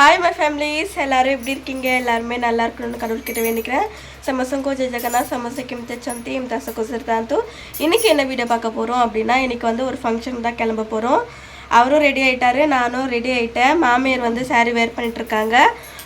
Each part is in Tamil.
ஹாய் மை ஃபேமிலிஸ் எல்லோரும் எப்படி இருக்கீங்க? எல்லாருமே நல்லா இருக்கணும்னு கடவுள் கடவுள்கிட்ட வேண்டிக்கிறேன். சமசங்கோ ஜெய ஜெகநாத் சமசக்கிம் தச்சந்தி இம்தாசகோ சிறுதாந்து இன்றைக்கி என்ன வீடியோ பார்க்க போகிறோம் அப்படின்னா இன்றைக்கி வந்து ஒரு ஃபங்க்ஷன் தான் கிளம்ப போகிறோம் அவரும் ரெடி ஆயிட்டாரு நானும் ரெடி ஆயிட்டேன். மாமியார் வந்து saree வேர் பண்ணிட்டு இருக்காங்க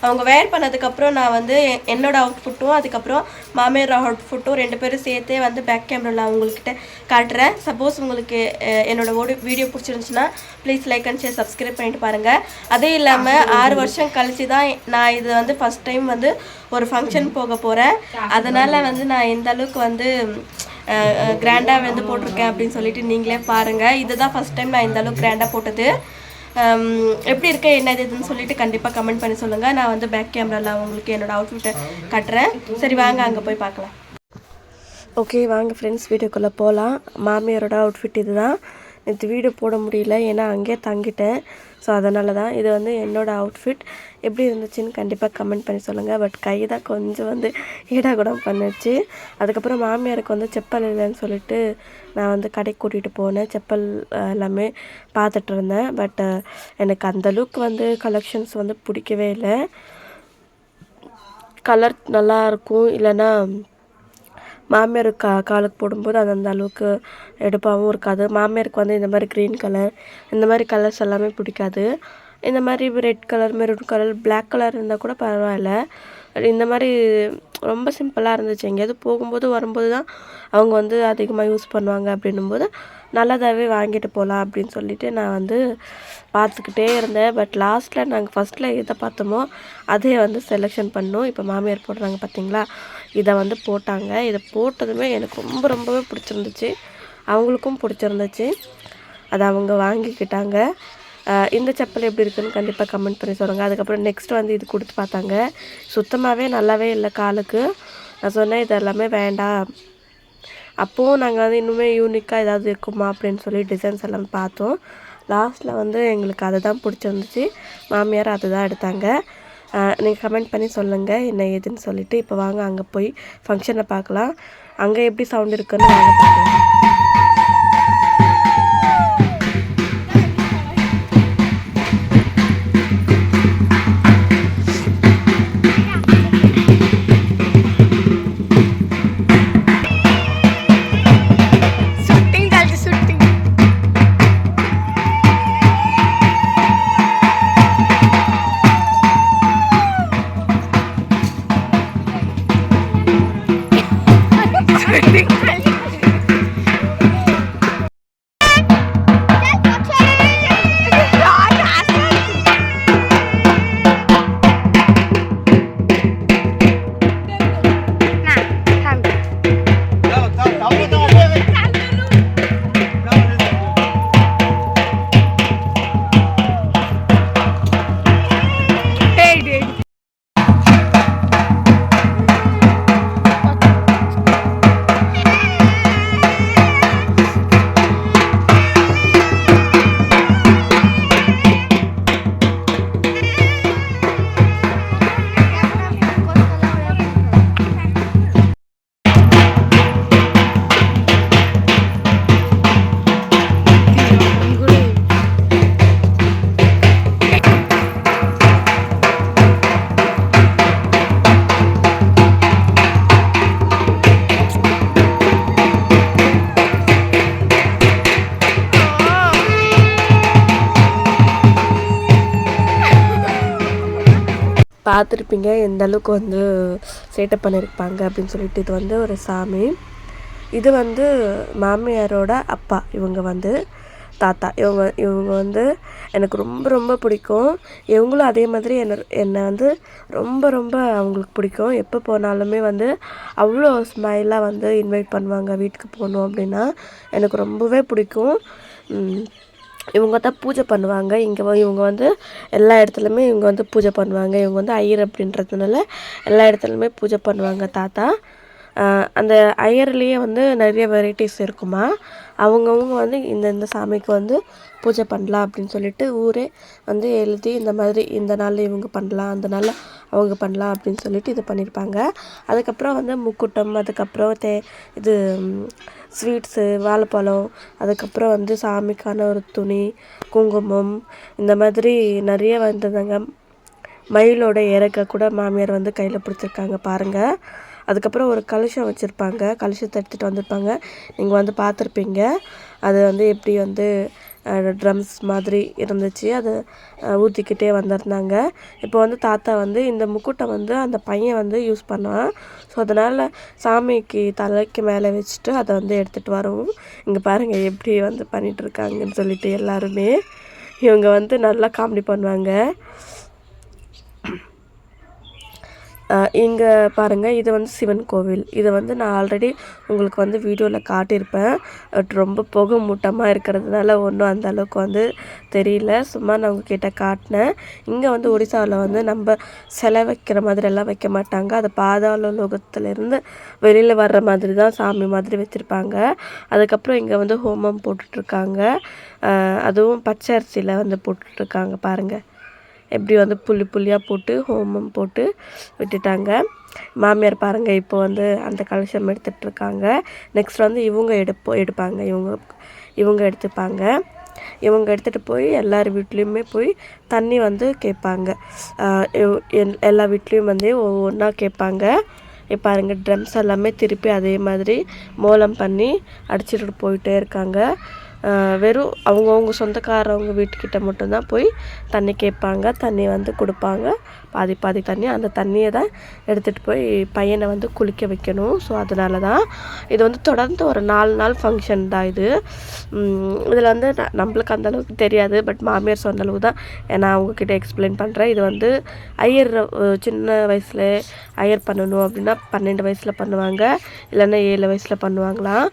அவங்க வேர் பண்ணதுக்கப்புறம் நான் வந்து எ- என்னோட அவுட்ஃபுட்டும் அதுக்கப்புறம் மாமியார் அவுட்ஃபுட்டும் ரெண்டு பேரும் சேர்த்தே வந்து பேக் கேமராவில் உங்கள்கிட்ட காட்டுறேன். சப்போஸ் உங்களுக்கு அஹ், என்னோட ஓடி வீடியோ பிடிச்சிருந்துச்சுன்னா please like and share subscribe பண்ணிட்டு பாருங்கள் அதே இல்லாமல் ஆறு வருஷம் கழிச்சு தான் நான் இது வந்து ஃபஸ்ட் டைம் வந்து ஒரு ஃபங்க்ஷன் போக போகிறேன் அதனால் வந்து நான் எந்த அளவுக்கு வந்து கிராண்டாக வந்து போட்டிருக்கேன் அப்படின்னு சொல்லிட்டு நீங்களே பாருங்கள் இதுதான் ஃபஸ்ட் டைம் நான் இந்த அளவுக்கு கிராண்டாக போட்டது. எப்படி இருக்க என்ன இதுன்னு சொல்லிட்டு கண்டிப்பாக கமெண்ட் பண்ணி சொல்லுங்கள் நான் வந்து பேக் கேமராவில் உங்களுக்கு என்னோட அவுட்ஃபிட்டை கட்டுறேன். சரி வாங்க அங்கே போய் பார்க்கலாம். ஓகே வாங்க ஃப்ரெண்ட்ஸ் வீடியோக்குள்ளே போகலாம் மாமியாரோட அவுட்ஃபிட் இதுதான். நேற்று வீடியோ போட முடியல ஏன்னா அங்கேயே தங்கிட்டேன். ஸோ அதனால தான் இது வந்து என்னோடய அவுட்ஃபிட் எப்படி இருந்துச்சுன்னு கண்டிப்பாக கமெண்ட் பண்ணி சொல்லுங்கள் பட் கை தான் கொஞ்சம் வந்து ஈடாகுடம் பண்ணுச்சு. அதுக்கப்புறம் மாமியாருக்கு வந்து செப்பல் இல்லைன்னு சொல்லிட்டு நான் வந்து கடைக்கு கூட்டிகிட்டு போனேன். செப்பல் எல்லாமே பார்த்துட்டு இருந்தேன். பட் எனக்கு அந்த லுக் வந்து கலெக்ஷன்ஸ் வந்து பிடிக்கவே இல்லை. கலர் நல்லா இருக்கும். இல்லைன்னா மாமியார் கா காலுக்கு போடும்போது அது அந்த அளவுக்கு எடுப்பாகவும் இருக்காது. மாமியாருக்கு வந்து இந்த மாதிரி க்ரீன் கலர் இந்த மாதிரி கலர்ஸ் எல்லாமே பிடிக்காது. இந்த மாதிரி red colour maroon colour black colour இருந்தால் கூட பரவாயில்ல. இந்த மாதிரி ரொம்ப சிம்பிளாக இருந்துச்சு. எங்கேயாவது போகும்போது வரும்போது தான் அவங்க வந்து அதிகமாக யூஸ் பண்ணுவாங்க அப்படின்னும்போது நல்லதாகவே வாங்கிட்டு போகலாம் அப்படின்னு சொல்லிட்டு நான் வந்து பார்த்துக்கிட்டே இருந்தேன். பட் லாஸ்ட்டில் நாங்கள் ஃபஸ்ட்டில் எதை பார்த்தோமோ அதே வந்து செலெக்ஷன் பண்ணோம். இப்போ மாமியார் போடுறாங்க பார்த்தீங்களா இதை வந்து போட்டாங்க. இதை போட்டதுமே எனக்கு ரொம்ப ரொம்பவே பிடிச்சிருந்துச்சு. அவங்களுக்கும் பிடிச்சிருந்துச்சு. அதை அவங்க வாங்கிக்கிட்டாங்க. இந்த செப்பல் எப்படி இருக்குன்னு கண்டிப்பாக கமெண்ட் பண்ணி சொல்லுங்கள் அதுக்கப்புறம் நெக்ஸ்ட் வந்து இது கொடுத்து பார்த்தாங்க. சுத்தமாகவே நல்லாவே இல்லை காலுக்கு. நான் சொன்னேன் இது எல்லாமே வேண்டாம். அப்போவும் நாங்கள் வந்து இன்னுமே யூனிக்காக ஏதாவது இருக்குமா அப்படின்னு சொல்லி டிசைன்ஸ் எல்லாம் பார்த்தோம். லாஸ்ட்டில் வந்து எங்களுக்கு அதை தான் பிடிச்சிருந்துச்சு. மாமியார் அதை தான் எடுத்தாங்க. நீங்கள் கமெண்ட் பண்ணி சொல்லுங்கள் என்ன ஏதுன்னு சொல்லிவிட்டு இப்போ வாங்க அங்கே போய் ஃபங்க்ஷனை பார்க்கலாம். அங்கே எப்படி சவுண்ட் இருக்குன்னு வாங்க பார்க்கலாம். பார்த்துருப்பீங்க எந்த அளவுக்கு வந்து சேட்டை பண்ணியிருப்பாங்க அப்படின்னு சொல்லிட்டு. இது வந்து ஒரு சாமி. இது வந்து மாமியாரோட அப்பா இவங்க வந்து தாத்தா. இவங்க இவங்க வந்து எனக்கு ரொம்ப ரொம்ப பிடிக்கும். இவங்களும் அதே மாதிரி என்ன என்னை வந்து ரொம்ப ரொம்ப அவங்களுக்கு பிடிக்கும். எப்போ போனாலுமே வந்து அவ்வளோ ஸ்மைலாக வந்து இன்வைட் பண்ணுவாங்க வீட்டுக்கு போகணும் அப்படின்னா. எனக்கு ரொம்பவே பிடிக்கும். இவங்க தான் பூஜை பண்ணுவாங்க. இங்கே இவங்க வந்து எல்லா இடத்துலையுமே இவங்க வந்து பூஜை பண்ணுவாங்க. இவங்க வந்து ஐயர் அப்படின்றதுனால எல்லா இடத்துலையுமே பூஜை பண்ணுவாங்க தாத்தா. அந்த ஐயர்லேயே வந்து நிறைய வெரைட்டிஸ் இருக்குமா. அவங்கவுங்க வந்து இந்த இந்த சாமிக்கு வந்து பூஜை பண்ணலாம் அப்படின்னு சொல்லிட்டு ஊரே வந்து எழுதி இந்த மாதிரி இந்த நாளில் இவங்க பண்ணலாம் அந்த நாளில் அவங்க பண்ணலாம் அப்படின்னு சொல்லிட்டு இது பண்ணியிருப்பாங்க அதுக்கப்புறம் வந்து முக்கூட்டம் அதுக்கப்புறம் தே இது ஸ்வீட்ஸு வாழைப்பழம் அதுக்கப்புறம் வந்து சாமிக்கான ஒரு துணி குங்குமம் இந்த மாதிரி நிறைய வந்ததுங்க. மயிலோட இறக்க கூட மாமியார் வந்து கையில் பிடிச்சிருக்காங்க பாருங்கள் அதுக்கப்புறம் ஒரு கலுஷம் வச்சுருப்பாங்க. கலுஷத்தை எடுத்துகிட்டு வந்திருப்பாங்க. நீங்கள் வந்து பார்த்துருப்பீங்க. அது வந்து எப்படி வந்து ட்ரம்ஸ் மாதிரி இருந்துச்சு. அதை ஊற்றிக்கிட்டே வந்திருந்தாங்க. இப்போ வந்து தாத்தா வந்து இந்த முக்குட்டை வந்து அந்த பையன் வந்து யூஸ் பண்ணான். ஸோ அதனால் சாமிக்கு தலைக்கு மேலே வச்சுட்டு அதை வந்து எடுத்துகிட்டு வரவும் இங்கே பாருங்கள் எப்படி வந்து பண்ணிகிட்ருக்காங்கன்னு சொல்லிட்டு எல்லாருமே இவங்க வந்து நல்லா காமெடி பண்ணுவாங்க. இங்கே பாருங்கள் இது வந்து சிவன் கோவில். இதை வந்து நான் ஆல்ரெடி உங்களுக்கு வந்து வீடியோவில் காட்டியிருப்பேன். பட் ரொம்ப புகை மூட்டமாக இருக்கிறதுனால ஒன்றும் அந்த அளவுக்கு வந்து தெரியல. சும்மா நான் உங்ககிட்ட காட்டினேன். இங்கே வந்து ஒடிசாவில் வந்து நம்ம சிலை வைக்கிற மாதிரி எல்லாம் வைக்க மாட்டாங்க. அது பாதாள லோகத்துலேருந்து வெளியில் வர்ற மாதிரி தான் சாமி மாதிரி வச்சுருப்பாங்க. அதுக்கப்புறம் இங்கே வந்து ஹோமம் போட்டுட்ருக்காங்க. அதுவும் பச்சை அரிசியில் வந்து போட்டுட்ருக்காங்க பாருங்கள் எப்படி வந்து புள்ளி புள்ளியாக போட்டு ஹோமம் போட்டு விட்டுட்டாங்க. மாமியார் பாருங்கள் இப்போ வந்து அந்த கலசம் எடுத்துகிட்ருக்காங்க நெக்ஸ்ட் வந்து இவங்க எடுப்போ எடுப்பாங்க. இவங்க இவங்க எடுத்துப்பாங்க. இவங்க எடுத்துகிட்டு போய் எல்லார் வீட்லேயுமே போய் தண்ணி வந்து கேட்பாங்க. எல்- எல்லா வீட்லேயும் வந்து ஒவ்வொன்றா கேட்பாங்க. இப்போ பாருங்க ட்ரம்ஸ் எல்லாமே திருப்பி அதே மாதிரி மோலம் பண்ணி அடிச்சுட்டு போயிட்டே இருக்காங்க. வெறும் அவங்கவுங்க சொந்தக்காரவங்க வீட்டுக்கிட்ட மட்டும்தான் போய் தண்ணி கேட்பாங்க தண்ணி வந்து கொடுப்பாங்க. பாதி பாதி தண்ணி அந்த தண்ணியை தான் எடுத்துகிட்டு போய் பையனை வந்து குளிக்க வைக்கணும். ஸோ அதனால தான் இது வந்து தொடர்ந்து ஒரு நாலு நாள் ஃபங்க்ஷன் தான் இது. இதில் வந்து நம்மளுக்கு அந்த அளவுக்கு தெரியாது பட் மாமியார் சொன்ன அளவுக்கு தான். நான் அவங்கக்கிட்ட எக்ஸ்பிளைன் பண்ணுறேன் இது வந்து ஐயர் சின்ன வயசில் ஐயர் பண்ணணும் அப்படின்னா பன்னெண்டு வயசில் பண்ணுவாங்க. இல்லைன்னா ஏழு வயசில் பண்ணுவாங்களாம்.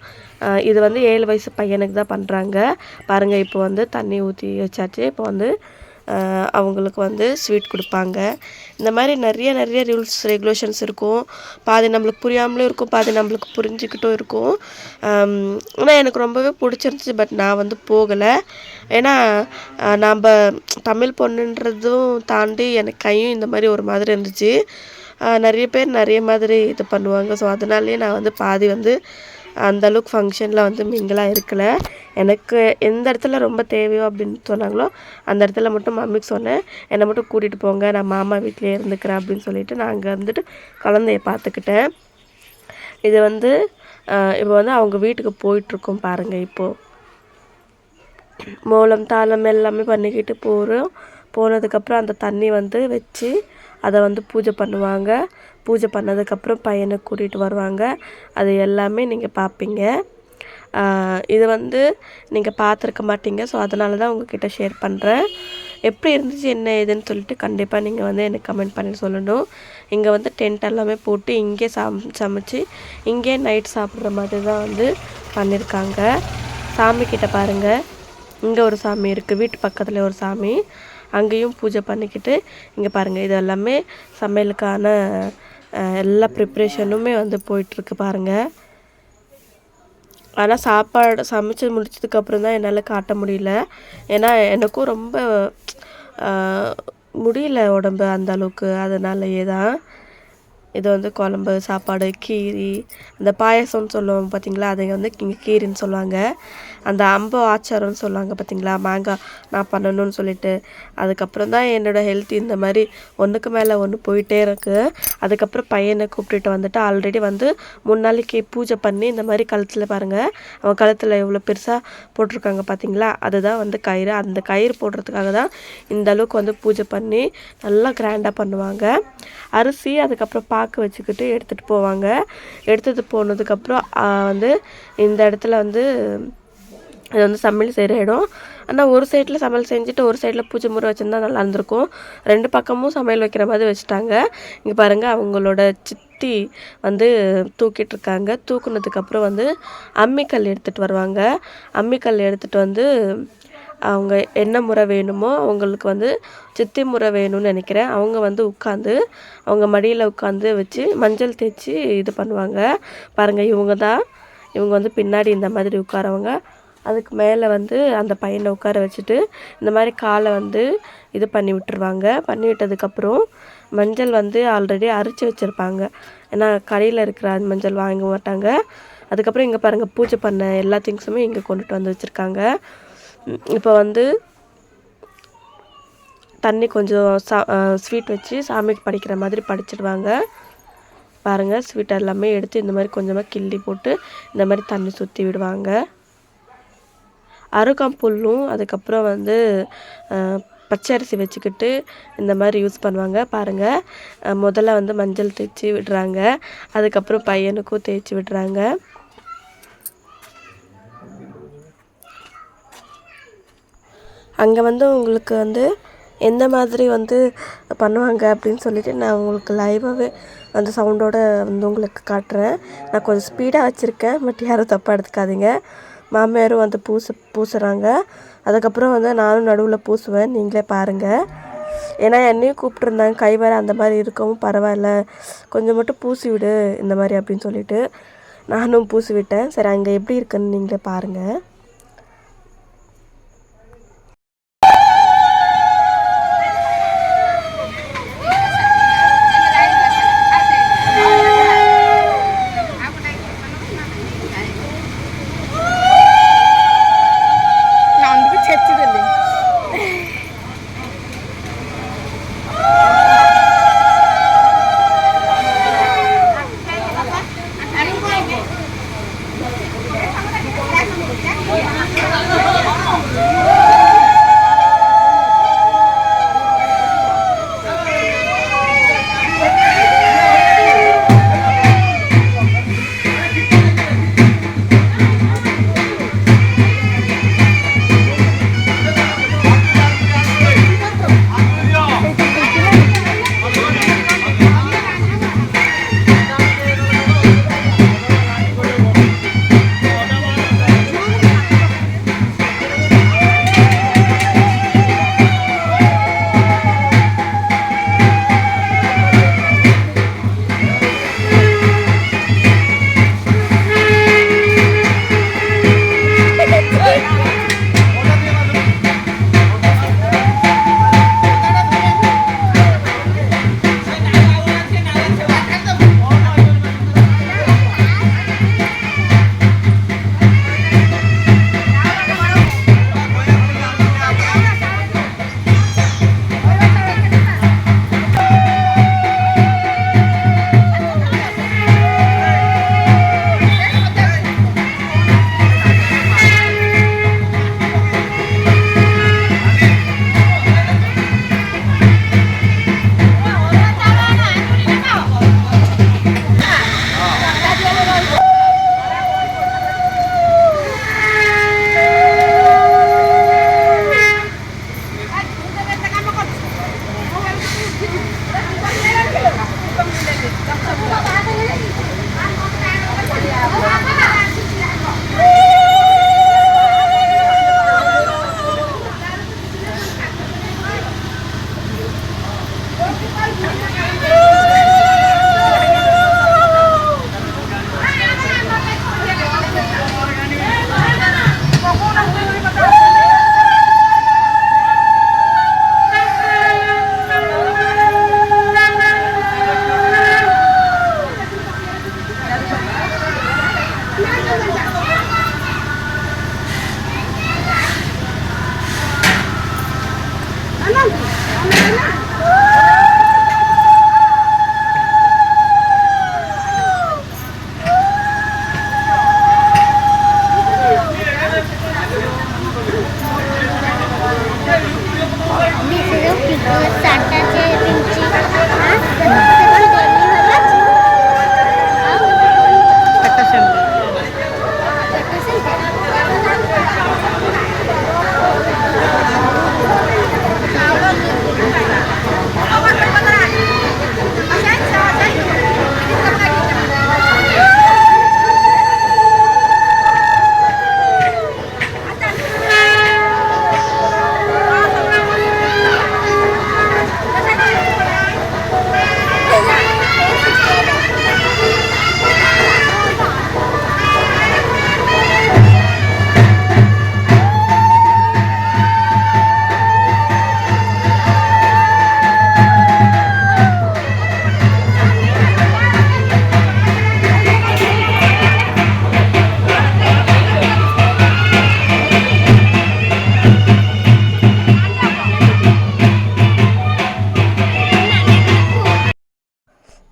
இது வந்து ஏழு வயசு பையனுக்கு தான் பண்ணுறாங்க பாருங்கள் இப்போ வந்து தண்ணி ஊற்றி வச்சாச்சு. இப்போ வந்து அவங்களுக்கு வந்து ஸ்வீட் கொடுப்பாங்க. இந்த மாதிரி நிறைய நிறைய ரூல்ஸ் ரெகுலேஷன்ஸ் இருக்கும். பாதி நம்மளுக்கு புரியாமலும் இருக்கும் பாதி நம்மளுக்கு புரிஞ்சுக்கிட்டும் இருக்கும். ஆனால் எனக்கு ரொம்பவே பிடிச்சிருந்துச்சு பட் நான் வந்து போகலை. ஏன்னா அஹ், நாம் தமிழ் பொண்ணுன்றதும் தாண்டி எனக்கு கையும் இந்த மாதிரி ஒரு மாதிரி இருந்துச்சு. நிறைய பேர் நிறைய மாதிரி இது பண்ணுவாங்க. ஸோ அதனாலேயே நான் வந்து பாதி வந்து அந்த அளவுக்கு ஃபங்க்ஷனில் வந்து மிங்கலாக இருக்கல. எனக்கு எந்த இடத்துல ரொம்ப தேவையோ அப்படின்னு சொன்னாங்களோ அந்த இடத்துல மட்டும் மம்மிக்கு சொன்னேன். என்னை மட்டும் கூட்டிகிட்டு போங்க நான் மாமா வீட்டிலே இருந்துக்கிறேன் அப்படின்னு சொல்லிட்டு நான் அங்கே வந்துட்டு குழந்தைய பார்த்துக்கிட்டேன். இது வந்து இப்போ வந்து அவங்க வீட்டுக்கு போயிட்டுருக்கோம் பாருங்கள் இப்போது மூலம் தாளம் எல்லாமே பண்ணிக்கிட்டு போகிறோம் போனதுக்கப்புறம் அந்த தண்ணி வந்து வச்சு அதை வந்து பூஜை பண்ணுவாங்க. பூஜை பண்ணதுக்கப்புறம் பையனை கூட்டிகிட்டு வருவாங்க. அது எல்லாமே நீங்கள் பார்ப்பீங்க இது வந்து நீங்கள் பார்த்துருக்க மாட்டீங்க. ஸோ அதனால தான் உங்ககிட்ட ஷேர் பண்ணுறேன் எப்படி இருந்துச்சு என்ன ஏதுன்னு சொல்லிட்டு கண்டிப்பாக நீங்கள் வந்து எனக்கு கமெண்ட் பண்ணி சொல்லணும். இங்கே வந்து டென்ட் எல்லாமே போட்டு இங்கே சம் சமைச்சு இங்கே நைட் சாப்பிட்ற மாதிரி தான் வந்து பண்ணியிருக்காங்க சாமி கிட்ட பாருங்கள் இங்கே ஒரு சாமி இருக்குது வீட்டு பக்கத்தில் ஒரு சாமி. அங்கேயும் பூஜை பண்ணிக்கிட்டு இங்கே பாருங்கள் இது எல்லாமே சமையலுக்கான எல்லா ப்ரிப்ரேஷனுமே வந்து போயிட்டுருக்கு பாருங்கள் ஆனால் சாப்பாடு சமைச்சு முடிச்சதுக்கப்புறம் தான் என்னால் காட்ட முடியல. ஏன்னா எனக்கும் ரொம்ப முடியல உடம்பு அந்த அளவுக்கு. அதனாலயே தான் இது வந்து குழம்பு சாப்பாடு கீரி அந்த பாயசம்னு சொல்லுவோம் பார்த்தீங்களா அதை வந்து இங்கே கீரின்னு சொல்லுவாங்க. அந்த அம்பு ஆச்சாரம்னு சொல்லுவாங்க பார்த்தீங்களா மாங்காய் நான் பண்ணணும்னு சொல்லிட்டு. அதுக்கப்புறம் தான் என்னோடய ஹெல்த் இந்த மாதிரி ஒன்றுக்கு மேலே ஒன்று போயிட்டே இருக்கு. அதுக்கப்புறம் பையனை கூப்பிட்டுட்டு வந்துட்டு ஆல்ரெடி வந்து மூணு நாளைக்கு பூஜை பண்ணி இந்த மாதிரி கழுத்தில் பாருங்கள் அவன் கழுத்தில் எவ்வளோ பெருசாக போட்டிருக்காங்க பார்த்தீங்களா அதுதான் வந்து கயிறு. அந்த கயிறு போடுறதுக்காக தான் இந்த அளவுக்கு வந்து பூஜை பண்ணி நல்லா கிராண்டாக பண்ணுவாங்க. அரிசி அதுக்கப்புறம் பாக்கு வச்சுக்கிட்டு எடுத்துகிட்டு போவாங்க. எடுத்துகிட்டு போனதுக்கப்புறம் வந்து இந்த இடத்துல வந்து இது வந்து சமையல் செய்கிற இடம் ஆனால் ஒரு சைடில் சமையல் செஞ்சுட்டு ஒரு சைடில் பூஜை முறை வச்சுருந்தா நல்லா இருந்திருக்கும் ரெண்டு பக்கமும் சமையல் வைக்கிற மாதிரி வச்சுட்டாங்க. இங்கே பாருங்கள் அவங்களோட சித்தி வந்து தூக்கிட்டு இருக்காங்க தூக்குனதுக்கப்புறம் வந்து அம்மிக்கல் எடுத்துகிட்டு வருவாங்க. அம்மிக்கல் எடுத்துகிட்டு வந்து அவங்க என்ன முறை வேணுமோ அவங்களுக்கு வந்து சித்தி முறை வேணும்னு நினைக்கிறேன். அவங்க வந்து உட்காந்து அவங்க மடியில் உட்காந்து வச்சு மஞ்சள் தேய்ச்சி இது பண்ணுவாங்க. பாருங்கள் இவங்க தான் இவங்க வந்து பின்னாடி இந்த மாதிரி உட்காரவங்க. அதுக்கு மேலே வந்து அந்த பையனை உட்கார வச்சுட்டு இந்த மாதிரி காலை வந்து இது பண்ணி விட்டுருவாங்க. பண்ணி விட்டதுக்கப்புறம் மஞ்சள் வந்து ஆல்ரெடி அரைச்சி வச்சுருப்பாங்க. ஏன்னா கடையில் இருக்கிற அந்த மஞ்சள் வாங்க மாட்டாங்க. அதுக்கப்புறம் இங்கே பாருங்கள் பூஜை பண்ண எல்லா திங்ஸுமே இங்கே கொண்டுட்டு வந்து வச்சுருக்காங்க. இப்போ வந்து தண்ணி கொஞ்சம் சா ஸ்வீட் வச்சு சாமிக்கு படிக்கிற மாதிரி படிச்சிடுவாங்க. பாருங்கள் ஸ்வீட் எல்லாமே எடுத்து இந்த மாதிரி கொஞ்சமாக கிள்ளி போட்டு இந்த மாதிரி தண்ணி சுற்றி விடுவாங்க. அருகாம்புல்லும் அதுக்கப்புறம் வந்து அஹ், பச்சரிசி வச்சுக்கிட்டு இந்த மாதிரி யூஸ் பண்ணுவாங்க. பாருங்கள் முதல்ல வந்து மஞ்சள் தேய்ச்சி விடுறாங்க. அதுக்கப்புறம் பையனுக்கும் தேய்ச்சி விடுறாங்க. அங்கே வந்து உங்களுக்கு வந்து எந்த மாதிரி வந்து பண்ணுவாங்க அப்படின்னு சொல்லிட்டு நான் உங்களுக்கு லைவாகவே அந்த சவுண்டோட வந்து உங்களுக்கு காட்டுறேன். நான் கொஞ்சம் ஸ்பீடாக வச்சுருக்கேன் பட் யாரும் தப்பாக எடுத்துக்காதீங்க. மாமியாரும் வந்து பூசு பூசுகிறாங்க அதுக்கப்புறம் வந்து நானும் நடுவில் பூசுவேன். நீங்களே பாருங்கள் ஏன்னா என்னையும் கூப்பிட்ருந்தாங்க கை வர அந்த மாதிரி இருக்கவும் பரவாயில்ல. கொஞ்சம் மட்டும் பூசி விடு இந்த மாதிரி அப்படின்னு சொல்லிட்டு நானும் பூசி விட்டேன். சரி அங்கே எப்படி இருக்குன்னு நீங்களே பாருங்கள்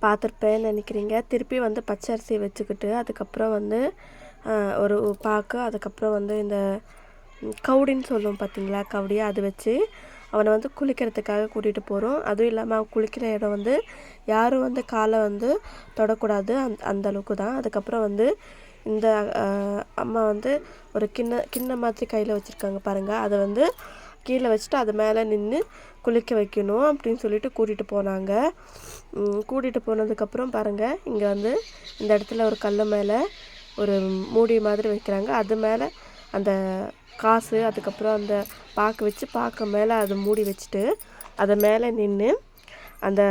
பார்த்துருப்பேன்னு நினைக்கிறீங்க. திருப்பி வந்து பச்சை அரிசி வச்சுக்கிட்டு அதுக்கப்புறம் வந்து ஒரு பாக்கு அதுக்கப்புறம் வந்து இந்த கவுடின்னு சொல்லுவோம் பார்த்தீங்களா கவுடியை அது வச்சு அவனை வந்து குளிக்கிறதுக்காக கூட்டிகிட்டு போகிறோம் அதுவும் இல்லாமல் அவன் குளிக்கிற இடம் வந்து யாரும் வந்து காலை வந்து தொடக்கூடாது. அந் அந்த அளவுக்கு தான். அதுக்கப்புறம் வந்து இந்த அம்மா வந்து ஒரு கிண்ண கிண்ண மாதிரி கையில் வச்சுருக்காங்க பாருங்கள் அதை வந்து கீழே வச்சுட்டு அது மேலே நின்று குளிக்க வைக்கணும் அப்படின்னு சொல்லிட்டு கூட்டிகிட்டு போனாங்க. கூட்டிகிட்டு போனதுக்கப்புறம் பாருங்கள் இங்கே வந்து இந்த இடத்துல ஒரு கல் மேலே ஒரு மூடி மாதிரி வைக்கிறாங்க. அது மேலே அந்த காசு அதுக்கப்புறம் அந்த பாக்கு வச்சு பாக்கு மேலே அது மூடி வச்சுட்டு அதை மேலே நின்று அந்த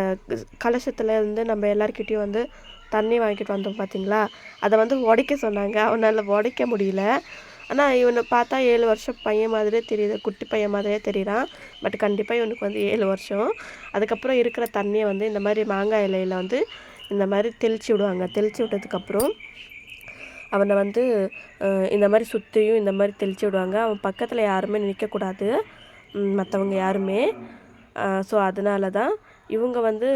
கலசத்தில் இருந்து நம்ம எல்லாருக்கிட்டேயும் வந்து தண்ணி வாங்கிட்டு வந்தோம் பார்த்தீங்களா அதை வந்து உடைக்க சொன்னாங்க. அவனால் உடைக்க முடியல. ஆனால் இவனை பார்த்தா ஏழு வருஷம் பையன் மாதிரியே தெரியுது. குட்டி பையன் மாதிரியே தெரியுறான். பட் கண்டிப்பாக இவனுக்கு வந்து ஏழு வருஷம். அதுக்கப்புறம் இருக்கிற தண்ணியை வந்து இந்த மாதிரி மாங்காய் இலையில் வந்து இந்த மாதிரி தெளிச்சு விடுவாங்க. தெளிச்சு விட்டதுக்கப்புறம் அவனை வந்து இந்த மாதிரி சுற்றியும் இந்த மாதிரி தெளிச்சு விடுவாங்க. அவன் பக்கத்தில் யாருமே நிற்கக்கூடாது மற்றவங்க யாருமே. ஸோ அதனால தான் இவங்க வந்து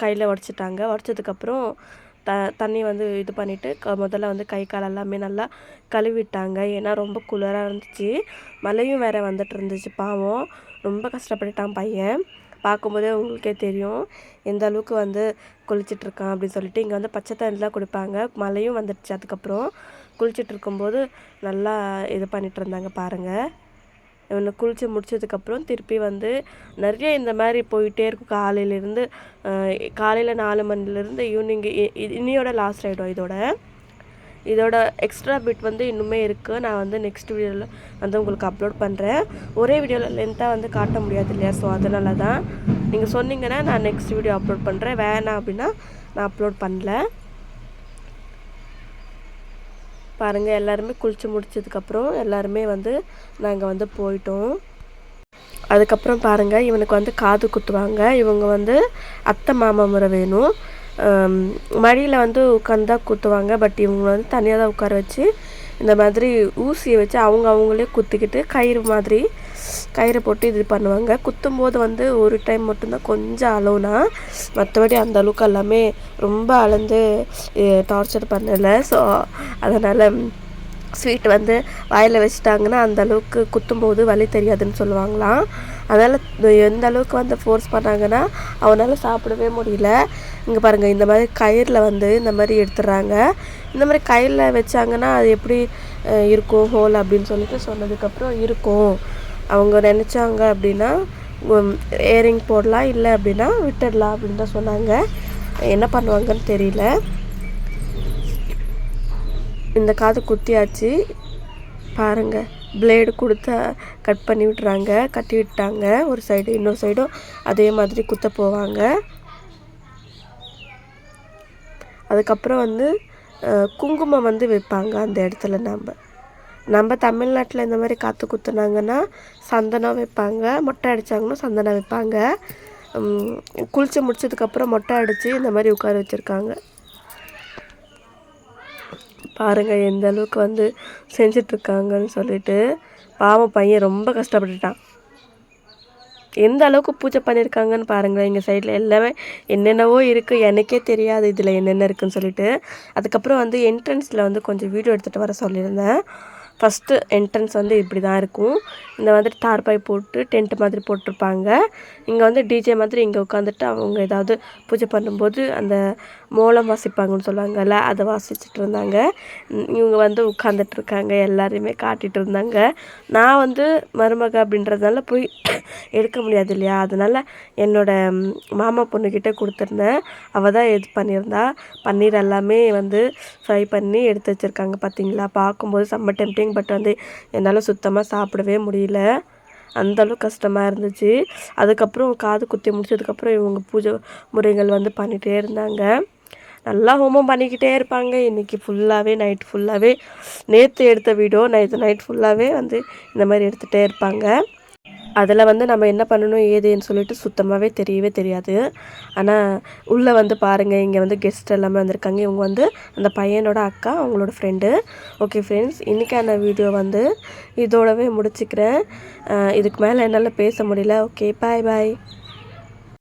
கையில் உடச்சிட்டாங்க. உடச்சதுக்கப்புறம் த தண்ணி வந்து இது பண்ணிவிட்டு க முதல்ல வந்து கை கால் எல்லாமே நல்லா கழுவிட்டாங்க. ஏன்னா ரொம்ப குளிராக இருந்துச்சு. மழையும் வேறு வந்துட்டு இருந்துச்சு பாவம். ரொம்ப கஷ்டப்பட்டுட்டான் பையன். பார்க்கும்போதே உங்களுக்கே தெரியும். எந்த அளவுக்கு வந்து குளிச்சிட்டுருக்கான் அப்படின்னு சொல்லிட்டு இங்கே வந்து பச்சை தண்ணிலாம் கொடுப்பாங்க. மழையும் வந்துடுச்சு. அதுக்கப்புறம் குளிச்சுட்ருக்கும்போது நல்லா இது பண்ணிகிட்டு இருந்தாங்க பாருங்கள் இவனை குளித்து முடிச்சதுக்கப்புறம் திருப்பி வந்து நிறைய இந்த மாதிரி போயிட்டே இருக்கும். காலையிலேருந்து காலையில் நாலு மணிலேருந்து ஈவினிங் இனியோட லாஸ்ட் ஆகிடும் இதோட. இதோட எக்ஸ்ட்ரா பிட் வந்து இன்னுமே இருக்குது நான் வந்து நெக்ஸ்ட் வீடியோவில் வந்து உங்களுக்கு அப்லோட் பண்ணுறேன் ஒரே வீடியோவில் லென்த்தாக வந்து காட்ட முடியாது இல்லையா? ஸோ அதனால தான் நீங்கள் சொன்னீங்கன்னா நான் நெக்ஸ்ட் வீடியோ அப்லோட் பண்ணுறேன் வேணாம் அப்படின்னா நான் அப்லோட் பண்ணல. பாருங்கள் எல்லாருமே குளித்து முடிச்சதுக்கப்புறம் எல்லாருமே வந்து நாங்கள் வந்து போயிட்டோம். அதுக்கப்புறம் பாருங்கள் இவனுக்கு வந்து காது குத்துவாங்க. இவங்க வந்து அத்தை மாமா முறை வேணும். மடியில் வந்து உட்காந்து தான் குத்துவாங்க. பட் இவங்க வந்து தனியாக தான் உட்கார வச்சு இந்த மாதிரி ஊசியை வச்சு அவங்க அவங்களே குத்திக்கிட்டு கயிறு மாதிரி கயிறை போட்டு இது பண்ணுவாங்க. குத்தும்போது வந்து ஒரு டைம் மட்டும்தான் கொஞ்சம் அலோனா மற்றபடி அந்த அளவுக்கு எல்லாமே ரொம்ப அளந்து டார்ச்சர் பண்ணலை. ஸோ அதனால் ஸ்வீட் வந்து வாயில் வச்சுட்டாங்கன்னா அந்த அளவுக்கு குத்தும்போது வலி தெரியாதுன்னு சொல்லுவாங்களாம். அதனால் எந்த அளவுக்கு வந்து ஃபோர்ஸ் பண்ணாங்கன்னா அவனால் சாப்பிடவே முடியல. இங்கே பாருங்கள் இந்த மாதிரி கயிறில் வந்து இந்த மாதிரி எடுத்துடுறாங்க. இந்த மாதிரி கயிறில் வச்சாங்கன்னா அது எப்படி இருக்கும் ஹோல் அப்படின்னு சொல்லிட்டு சொன்னதுக்கப்புறம் இருக்கும். அவங்க நினச்சாங்க அப்படின்னா ஏரிங் போடலாம் இல்லை அப்படின்னா விட்டுடலாம் அப்படின்னு தான் சொன்னாங்க. என்ன பண்ணுவாங்கன்னு தெரியல. இந்த காது குத்தியாச்சு. பாருங்கள் பிளேடு கொடுத்து கட் பண்ணி விட்டுறாங்க. கட்டி விட்டாங்க. ஒரு சைடு இன்னொரு சைடும் அதே மாதிரி குத்த போவாங்க. அதுக்கப்புறம் வந்து குங்குமம் வந்து வைப்பாங்க அந்த இடத்துல நம்ம நம்ம தமிழ்நாட்டில் இந்த மாதிரி காற்று குத்துனாங்கன்னா சந்தனம் வைப்பாங்க மொட்டை அடித்தாங்கன்னா சந்தனம் வைப்பாங்க. குளித்து குளிச்சு முடிச்சதுக்கப்புறம் மொட்டை அடித்து இந்த மாதிரி உட்கார வச்சுருக்காங்க. பாருங்கள் எந்த அளவுக்கு வந்து செஞ்சிட்ருக்காங்கன்னு சொல்லிட்டு பாவம் பையன் ரொம்ப கஷ்டப்பட்டுட்டான். எந்த அளவுக்கு பூஜை பண்ணியிருக்காங்கன்னு பாருங்களேன் எங்கள் சைடில் எல்லாமே என்னென்னவோ இருக்குது எனக்கே தெரியாது இதில் என்னென்ன இருக்குன்னு சொல்லிட்டு. அதுக்கப்புறம் வந்து என்ட்ரன்ஸில் வந்து கொஞ்சம் வீடியோ எடுத்துகிட்டு வர சொல்லியிருந்தேன். ஃபஸ்ட்டு என்ட்ரன்ஸ் வந்து இப்படி தான் இருக்கும். இந்த மாதிரி தார்பாய் போட்டு டென்ட் மாதிரி போட்டிருப்பாங்க. இங்கே வந்து டிஜே மாதிரி இங்கே உட்காந்துட்டு அவங்க ஏதாவது பூஜை பண்ணும்போது அந்த மோளம் வாசிப்பாங்கன்னு சொல்லுவாங்கல்ல அதை வாசிச்சுட்டு இருந்தாங்க இவங்க வந்து உட்காந்துட்டு இருக்காங்க எல்லாரையுமே காட்டிகிட்டு இருந்தாங்க நான் வந்து மருமக அப்படின்றதுனால போய் எடுக்க முடியாது இல்லையா? அதனால் என்னோடய மாமா பொண்ணுக்கிட்ட கொடுத்துருந்தேன். அவள் தான் இது பண்ணியிருந்தா. பன்னீர் எல்லாமே வந்து ஃப்ரை பண்ணி எடுத்து வச்சுருக்காங்க பார்த்தீங்களா? பார்க்கும்போது செம்ம டெம்டிங் பட் வந்து என்னால் சுத்தமாக சாப்பிடவே முடியல. அந்தளவுக்கு கஷ்டமாக இருந்துச்சு. அதுக்கப்புறம் காது குத்தி முடிச்சதுக்கப்புறம் இவங்க பூஜை முறைகள் வந்து பண்ணிகிட்டே இருந்தாங்க. நல்லா ஹோமம் பண்ணிக்கிட்டே இருப்பாங்க. இன்றைக்கி ஃபுல்லாகவே நைட் ஃபுல்லாகவே நேற்று எடுத்த வீடியோ நேற்று நைட் ஃபுல்லாகவே வந்து இந்த மாதிரி எடுத்துகிட்டே இருப்பாங்க. அதில் வந்து நம்ம என்ன பண்ணணும் ஏதுன்னு சொல்லிட்டு சுத்தமாகவே தெரியவே தெரியாது. ஆனால் உள்ளே வந்து பாருங்கள் இங்கே வந்து கெஸ்ட் எல்லாமே வந்திருக்காங்க. இவங்க வந்து அந்த பையனோட அக்கா அவங்களோட ஃப்ரெண்டு ஓகே ஃப்ரெண்ட்ஸ் இன்றைக்கான வீடியோ வந்து இதோடவே முடிச்சுக்கிறேன். இதுக்கு மேலே என்னால் பேச முடியல. ஓகே பாய் பாய்